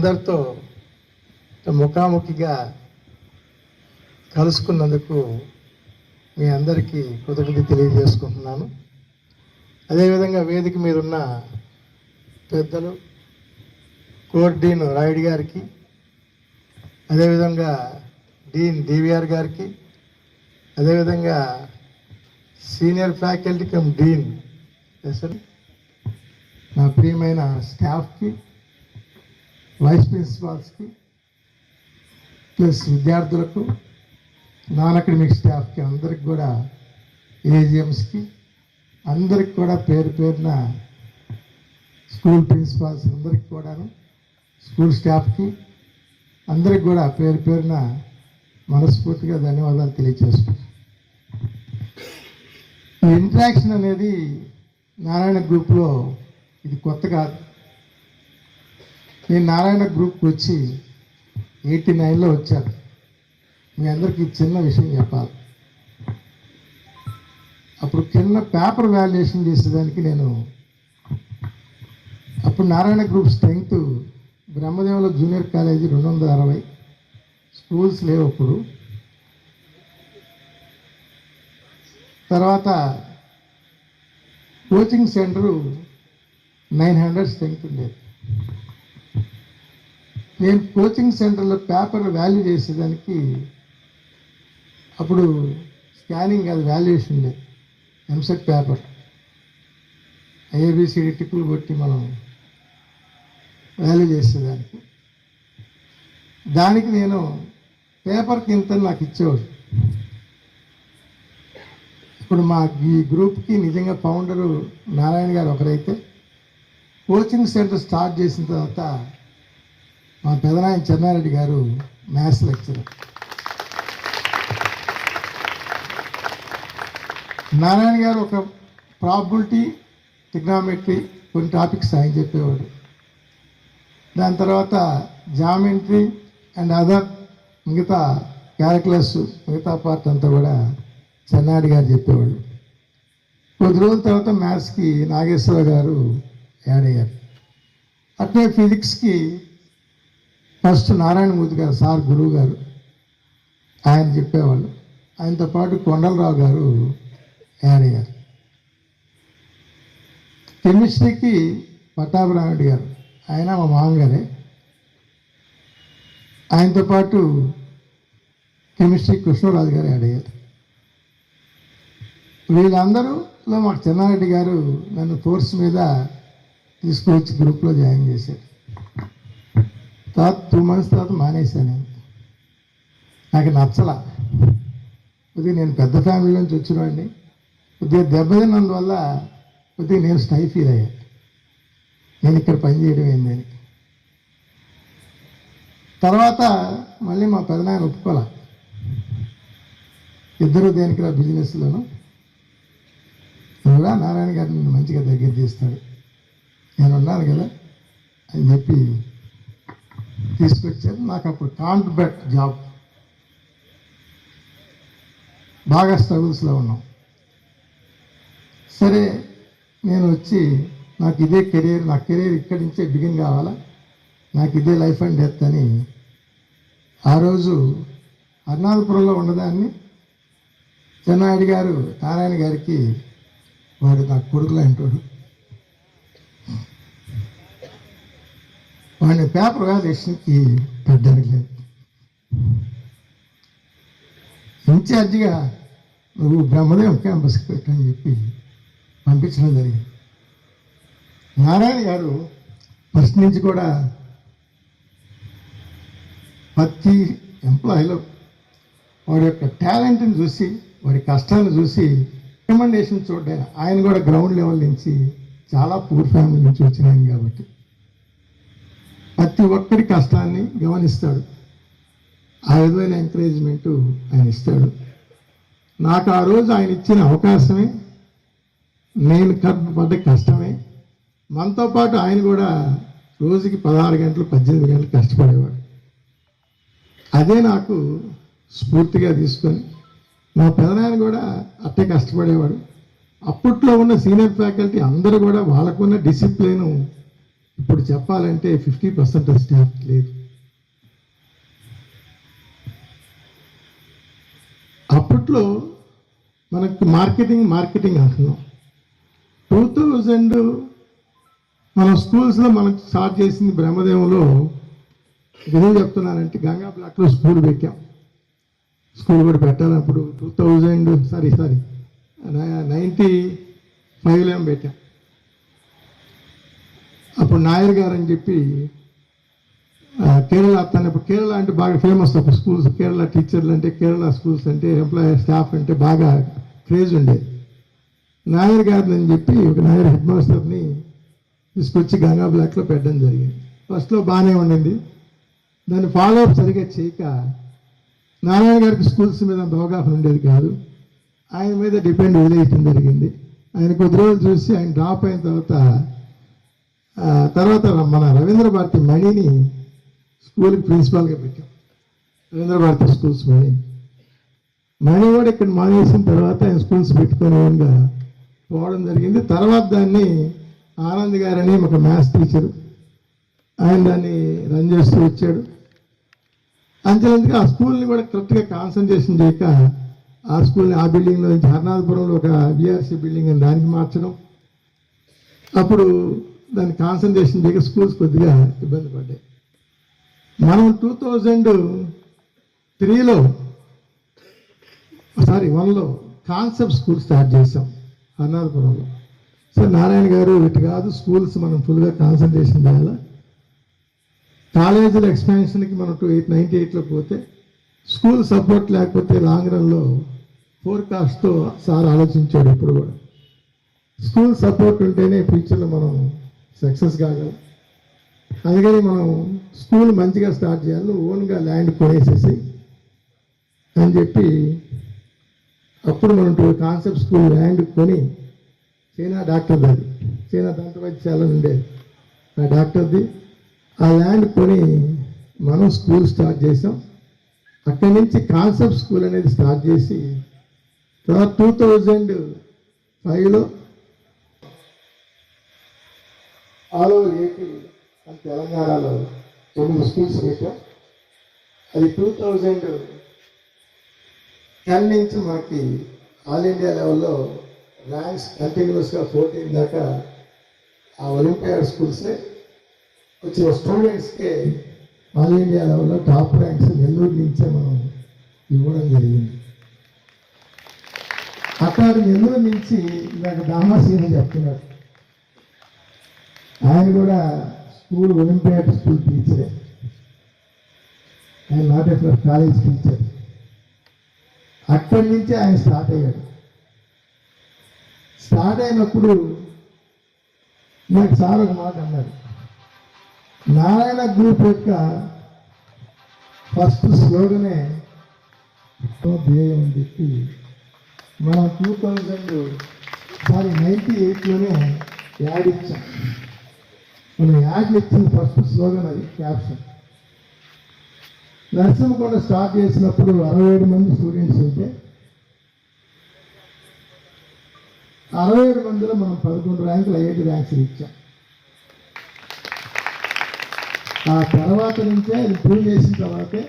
అందరితో ముఖాముఖిగా కలుసుకున్నందుకు మీ అందరికీ కృతజ్ఞత తెలియజేసుకుంటున్నాను. అదేవిధంగా వేదిక మీద ఉన్న పెద్దలు కోర్ డీన్ రాయుడు గారికి అదేవిధంగా డీన్ డివిఆర్ గారికి అదేవిధంగా సీనియర్ ఫ్యాకల్టీ కమ్ డీన్ నా ప్రియమైన స్టాఫ్కి వైస్ ప్రిన్సిపాల్స్కి ప్లస్ విద్యార్థులకు నాన్ అకాడమిక్ స్టాఫ్కి అందరికి కూడా ఏజిఎమ్స్కి అందరికి కూడా పేరు పేరున స్కూల్ ప్రిన్సిపాల్స్ అందరికి కూడాను స్కూల్ స్టాఫ్కి అందరికి కూడా పేరు పేరున మనస్ఫూర్తిగా ధన్యవాదాలు తెలియజేస్తున్నాను. ఈ ఇంట్రాక్షన్ అనేది నారాయణ గ్రూప్లో ఇది కొత్త కాదు. నేను నారాయణ గ్రూప్కి వచ్చి ఎయిటీ నైన్లో వచ్చాను మీ అందరికీ చిన్న విషయం చెప్పాలి. అప్పుడు కింద పేపర్ వాల్యుయేషన్ చేసేదానికి నేను అప్పుడు నారాయణ గ్రూప్ స్ట్రెంగ్త్ బ్రహ్మదేవుల జూనియర్ కాలేజీ రెండు వందల అరవై. స్కూల్స్ లేవు అప్పుడు. తర్వాత coaching centre nine hundred strength ఉండేది. నేను కోచింగ్ సెంటర్లో పేపర్ వాల్యూ చేసేదానికి అప్పుడు స్కానింగ్ అది వాల్యుయేషన్ లేదు ఎంసెట్ పేపర్. ఏబిసిడి టిప్పులు కొట్టి మనం వాల్యూ చేసేదానికి. దానికి నేను పేపర్కి ఇంత నాకు ఇచ్చేవాడు. ఇప్పుడు మా ఈ గ్రూప్కి నిజంగా ఫౌండరు నారాయణ గారు ఒకరైతే కోచింగ్ సెంటర్ స్టార్ట్ చేసిన తర్వాత మా పెదనాయన చెన్నారెడ్డి గారు మ్యాథ్స్ లెక్చరర్. నారాయణ గారు ఒక ప్రాబిలిటీ టెక్నామెట్రీ కొన్ని టాపిక్స్ ఆయన చెప్పేవాడు. దాని తర్వాత జామెంట్రీ అండ్ అదర్ మిగతా క్యాలిక్యులస్ మిగతా పార్ట్ అంతా కూడా చెన్నాడి గారు చెప్పేవాళ్ళు కొద్ది రోజుల తర్వాత మ్యాథ్స్కి నాగేశ్వర గారు యాడ్ అయ్యారు. అట్లే ఫిజిక్స్కి ఫస్ట్ నారాయణమూర్తి గారు సార్ గురువు గారు ఆయన చెప్పేవాళ్ళు. ఆయనతో పాటు కొండలరావు గారు యాడ్ అయ్యారు కెమిస్ట్రీకి పట్టాభిరాముడు గారు. ఆయన మా మామగారే. ఆయనతో పాటు కెమిస్ట్రీ కృష్ణరాజు గారు యాడ్ అయ్యారు. వీళ్ళందరూలో మాకు చెన్నారెడ్డి గారు నన్ను కోర్సు మీద తీసుకొచ్చి గ్రూప్లో జాయిన్ చేశారు. తర్వాత టూ మంత్స్ తర్వాత మానేశాను. నేను నాకు నచ్చల. కొద్దిగా నేను పెద్ద ఫ్యామిలీ నుంచి వచ్చినవాడిని. కొద్దిగా దెబ్బతిన్నందువల్ల కొద్దిగా నేను స్టై ఫీల్ అయ్యా. నేను ఇక్కడ పని చేయడం ఏందని తర్వాత మళ్ళీ మా పెదనాయన ఒప్పుకోలే. ఇద్దరు దేనికిరా బిజినెస్లోను నువ్వురా నారాయణ గారిని మంచిగా దగ్గర తీస్తాడు. నేను ఉన్నాను కదా అని చెప్పి తీసుకొచ్చారు. నాకు అప్పుడు కాంట్రాక్ట్ జాబ్. బాగా స్ట్రగుల్స్లో ఉన్నాం. సరే నేను వచ్చి నాకు ఇదే కెరీర్ నా కెరీర్ ఇక్కడి నుంచే బిగిన్ కావాలా? నాకు ఇదే లైఫ్ అండ్ డెత్ అని ఆ రోజు అరుణాచపురంలో ఉన్నదాన్ని చెన్నాయుడు గారు నారాయణ గారికి వాడు నా కొడుకులు అంటాడు. వాడిని పేపర్ వాల్యుయేషన్కి పెట్టడానికి లేదు. ఇన్ఛార్జిగా నువ్వు బ్రహ్మదేవం క్యాంపస్కి పెట్టని చెప్పి పంపించడం జరిగింది. నారాయణ గారు ఫస్ట్ నుంచి కూడా ప్రతి ఎంప్లాయీలో వాడి యొక్క టాలెంట్ని చూసి వాడి కష్టాన్ని చూసి రికమెండేషన్ చూడడం ఆయన కూడా గ్రౌండ్ లెవెల్ నుంచి చాలా పూర్ ఫ్యామిలీ నుంచి వచ్చినాయని కాబట్టి ప్రతి ఒక్కరి కష్టాన్ని గమనిస్తాడు. ఆ విధమైన ఎంకరేజ్మెంట్ ఆయన ఇస్తాడు. నాకు ఆ రోజు ఆయన ఇచ్చిన అవకాశమే నేను కష్ట- పడ్డ కష్టమే. మనతో పాటు ఆయన కూడా రోజుకి పదహారు గంటలు పద్దెనిమిది గంటలు కష్టపడేవాడు. అదే నాకు స్ఫూర్తిగా తీసుకొని మా పెదనాయన కూడా అట్టే కష్టపడేవాడు. అప్పట్లో ఉన్న సీనియర్ ఫ్యాకల్టీ అందరూ కూడా వాళ్ళకున్న డిసిప్లిన్ చెప్పాలంటే ఫిఫ్టీ పర్సెంట్ స్టాఫ్ లేదు. అప్పట్లో మనకు మార్కెటింగ్ మార్కెటింగ్ అంటున్నాం. టూ థౌజండ్ మన స్కూల్స్లో మనకు స్టార్ట్ చేసింది బ్రహ్మదేవంలో. ఎందుకు చెప్తున్నానంటే గంగా బ్లాక్లో స్కూల్ పెట్టాం. స్కూల్ కూడా పెట్టాలప్పుడు two thousand sorry sorry ninety ఫైవ్లో ఏం పెట్టాం. అప్పుడు నాయర్ గారు అని చెప్పి కేరళ తను ఇప్పుడు కేరళ అంటే బాగా ఫేమస్ అప్పుడు స్కూల్స్ కేరళ టీచర్లు అంటే కేరళ స్కూల్స్ అంటే ఎంప్లాయీ స్టాఫ్ అంటే బాగా క్రేజ్ ఉండేది. నాయర్ గారిని అని చెప్పి ఒక నాయర్ హెడ్ మాస్టర్ని తీసుకొచ్చి గంగా బ్లాక్లో పెట్టడం జరిగింది. ఫస్ట్లో బాగానే ఉండింది. దాన్ని ఫాలో అప్ సరిగ్గా చేయక నారాయణ గారికి స్కూల్స్ మీద అంత అవగాహన ఉండేది కాదు. ఆయన మీద డిపెండ్ వదిలేయటం జరిగింది. ఆయన కొద్ది రోజులు చూసి ఆయన డ్రాప్ అయిన తర్వాత తర్వాత మన రవీంద్ర భారతి మణిని స్కూల్కి ప్రిన్సిపాల్గా పెట్టాం. రవీంద్ర భారతి స్కూల్స్ మణి. మణి కూడా ఇక్కడ మానేసిన తర్వాత ఆయన స్కూల్స్ పెట్టుకునే విధంగా పోవడం జరిగింది. తర్వాత దాన్ని ఆనంద్ గారని ఒక మ్యాథ్స్ టీచరు ఆయన దాన్ని రన్ చేస్తూ వచ్చాడు. అంతేందుకు ఆ స్కూల్ని కూడా కరెక్ట్గా కాన్సన్ట్రేషన్ చేయక ఆ స్కూల్ని ఆ బిల్డింగ్లో నుంచి హర్నాథపురంలో ఒక బీఆర్సీ బిల్డింగ్ అని దానికి మార్చడం. అప్పుడు దాన్ని కాన్సన్ట్రేషన్ చేయక స్కూల్స్ కొద్దిగా ఇబ్బంది పడ్డాయి. మనం టూ థౌజండ్ త్రీలో సారీ వన్లో కాన్సెప్ట్ స్కూల్ స్టార్ట్ చేసాం హర్నాథపురంలో సో నారాయణ గారు ఇటు కాదు స్కూల్స్ మనం ఫుల్గా కాన్సన్ట్రేషన్ చేయాలి? కాలేజీల ఎక్స్పాన్షన్కి మనం టూ ఎయిట్ నైంటీ ఎయిట్లో పోతే స్కూల్ సపోర్ట్ లేకపోతే లాంగ్ రన్లో ఫోర్కాస్ట్తో సార్ ఆలోచించాడు ఇప్పుడు కూడా. స్కూల్ సపోర్ట్ ఉంటేనే ఫ్యూచర్లో మనం సక్సెస్ కాగలం అందుకని మనం స్కూల్ మంచిగా స్టార్ట్ చేయాలి ఓన్గా ల్యాండ్ కొనేసేసి అని చెప్పి అప్పుడు మనం టూ కాన్సెప్ట్ స్కూల్ ల్యాండ్ కొని చైనా డాక్టర్ది అది చైనా దంత వైద్యశాల ఉండేది ఆ డాక్టర్ది. ఆ ల్యాండ్ కొని మనం స్కూల్ స్టార్ట్ చేసాం అక్కడి నుంచి కాన్సెప్ట్ స్కూల్ అనేది స్టార్ట్ చేసి తర్వాత టూ థౌజండ్ ఫైవ్లో ఆల్ ఓవర్ ఏపీ అండ్ తెలంగాణలో తొమ్మిది స్కూల్స్ పెట్టాం. అది టూ థౌజండ్ టెన్ నుంచి మనకి ఆల్ ఇండియా లెవెల్లో ర్యాంక్స్ కంటిన్యూస్గా ఫోర్టీన్ దాకా ఆ ఒలింపియాడ్ స్కూల్సే. వచ్చిన స్టూడెంట్స్కే ఆల్ ఇండియా లెవెల్లో టాప్ ర్యాంక్స్ నెల్లూరు నుంచే మనం ఇవ్వడం జరిగింది. అక్కడ నెల్లూరు నుంచి నాకు దామాసీని చెప్తున్నారు ఆయన కూడా స్కూల్ ఒలింపియాడ్ స్కూల్ టీచరే. ఆయన నాట్ ఎఫ్ఆర్ కాలేజ్ టీచర్. అక్కడి నుంచి ఆయన స్టార్ట్ అయ్యాడు. స్టార్ట్ అయినప్పుడు నాకు సార్ ఒక మాట అన్నాడు నారాయణ గ్రూప్ యొక్క ఫస్ట్ స్లోగనే ధ్యేయం అని చెప్పి మనం టూ థౌజండ్ సారీ నైంటీ ఎయిట్లోనే యాడ్ ఇచ్చాం. మన యాడ్లు ఇచ్చిన ఫస్ట్ స్లోగన్ అది క్యాప్షన్ నరసింహకొండ స్టార్ట్ చేసినప్పుడు అరవై ఏడు మంది స్టూడెంట్స్ ఉంటే అరవై ఏడు మందిలో మనం పదకొండు ర్యాంకులు ఐఐటి ర్యాంక్స్ ఇచ్చాం. ఆ తర్వాత నుంచే అది ప్రూవ్ చేసిన తర్వాతే